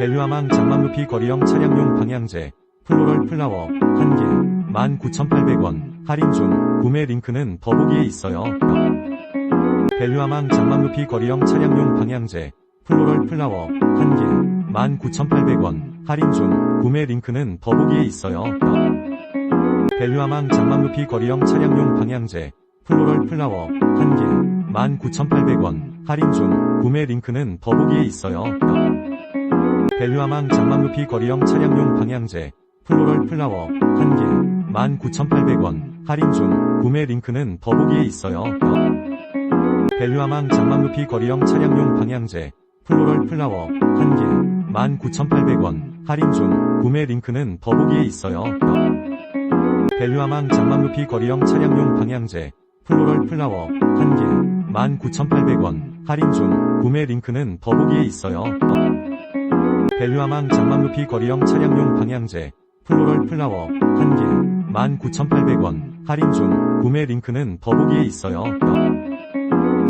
벨류아망 높이 거리형 차량용 방향제 플로럴 플라워 1개 19,800원 할인 중 구매 링크는 더보기에 있어요. 벨류아망 높이 거리형 차량용 방향제 플로럴 플라워 1개 19,800원 할인 중 구매 링크는 더보기에 있어요. 벨류아망 높이 거리형 차량용 방향제 플로럴 플라워 1개 19,800원 할인 중 구매 링크는 더보기에 있어요. 벨류아망 높이 거리형 차량용 방향제 플로럴 플라워 1개 19,800원 할인 중 구매 링크는 더보기에 있어요. 벨류아망 높이 거리형 차량용 방향제 플로럴 플라워 1개 19,800원 할인 중 구매 링크는 더보기에 있어요. 벨류아망 높이 거리형 차량용 방향제 플로럴 플라워 1개 19,800원 할인 중 구매 링크는 더보기에 있어요. 벨류아망 높이 거리형 차량용 방향제 플로럴 플라워 1개 19,800원 할인 중 구매 링크는 더보기에 있어요.